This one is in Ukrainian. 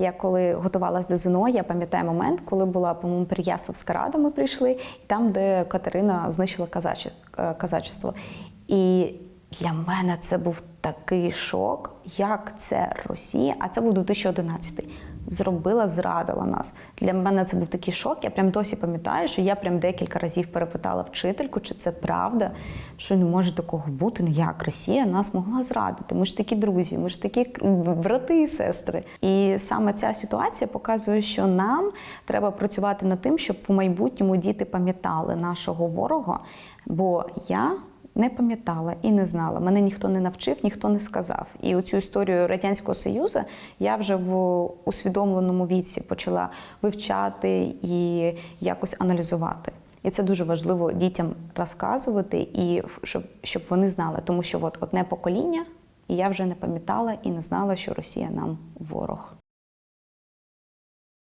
Я коли готувалась до ЗНО, я пам'ятаю момент, коли була, по-моєму, Переяславська рада, ми прийшли, і там, де Катерина знищила е, казачество. І для мене це був такий шок, як це Росія, а це був 2011 зробила, зрадила нас. Для мене це був такий шок. Я прям досі пам'ятаю, що я прям декілька разів перепитала вчительку, чи це правда, що не може такого бути. Ну як Росія нас могла зрадити? Ми ж такі друзі, ми ж такі брати і сестри. І саме ця ситуація показує, що нам треба працювати над тим, щоб в майбутньому діти пам'ятали нашого ворога. Бо я не пам'ятала і не знала. Мене ніхто не навчив, ніхто не сказав. І оцю історію Радянського Союзу я вже в усвідомленому віці почала вивчати і якось аналізувати. І це дуже важливо дітям розказувати, і щоб, щоб вони знали, тому що от одне покоління, і я вже не пам'ятала і не знала, що Росія нам ворог.